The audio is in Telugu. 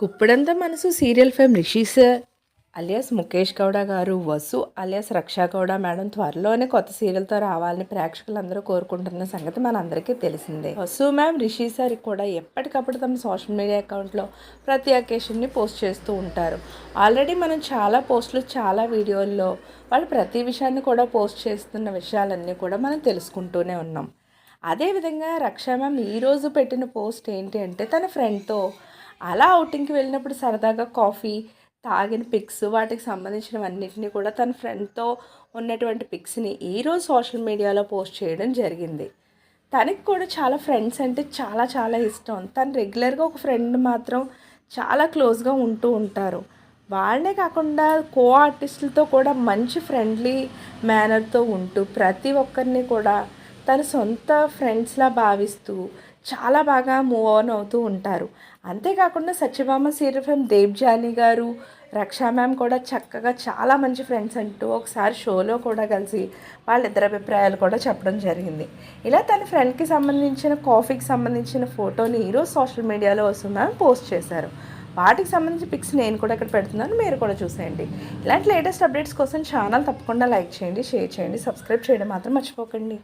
Guppedantha Manasu serial fame Rishi sir alias Mukesh Gowda garu Vasu alias Raksha Gowda madam త్వరలోనే కొత్త సీరియల్తో రావాలని ప్రేక్షకులందరూ కోరుకుంటున్న సంగతి మనందరికీ తెలిసిందే. వసు మ్యామ్ రిషి సార్ కూడా ఎప్పటికప్పుడు తమ సోషల్ మీడియా అకౌంట్లో ప్రతి అకేషన్ని పోస్ట్ చేస్తూ ఉంటారు. ఆల్రెడీ మనం చాలా పోస్టులు చాలా వీడియోల్లో వాళ్ళు ప్రతి విషయాన్ని కూడా పోస్ట్ చేస్తున్న విషయాలన్నీ కూడా మనం తెలుసుకుంటూనే ఉన్నాం. అదేవిధంగా రక్షా మ్యామ్ ఈరోజు పెట్టిన పోస్ట్ ఏంటి అంటే తన ఫ్రెండ్తో అలా అవుటింగ్కి వెళ్ళినప్పుడు సరదాగా కాఫీ తాగిన పిక్స్ వాటికి సంబంధించినవన్నిటిని కూడా తన ఫ్రెండ్తో ఉన్నటువంటి పిక్స్ని ఈరోజు సోషల్ మీడియాలో పోస్ట్ చేయడం జరిగింది. తనకి కూడా చాలా ఫ్రెండ్స్ అంటే చాలా చాలా ఇష్టం. తను రెగ్యులర్గా ఒక ఫ్రెండ్ మాత్రం చాలా క్లోజ్గా ఉంటూ ఉంటారు. వాళ్ళనే కాకుండా కో ఆర్టిస్టులతో కూడా మంచి ఫ్రెండ్లీ మేనర్తో ఉంటూ ప్రతి ఒక్కరిని కూడా తన సొంత ఫ్రెండ్స్లా భావిస్తూ చాలా బాగా మూవ్ ఆన్ అవుతూ ఉంటారు. అంతేకాకుండా సత్యభామ సీరియల్ దేవ్జాని గారు రక్షా మ్యామ్ కూడా చక్కగా చాలా మంచి ఫ్రెండ్స్ అంటూ ఒకసారి షోలో కూడా కలిసి వాళ్ళిద్దరి అభిప్రాయాలు కూడా చెప్పడం జరిగింది. ఇలా తన ఫ్రెండ్కి సంబంధించిన కాఫీకి సంబంధించిన ఫోటోని ఈరోజు సోషల్ మీడియాలో వస్తుందని పోస్ట్ చేశారు. వాటికి సంబంధించిన పిక్స్ నేను కూడా ఇక్కడ పెడుతున్నాను మీరు కూడా చూసేయండి. ఇలాంటి లేటెస్ట్ అప్డేట్స్ కోసం ఛానల్ తప్పకుండా లైక్ చేయండి షేర్ చేయండి సబ్స్క్రైబ్ చేయడం మాత్రం మర్చిపోకండి.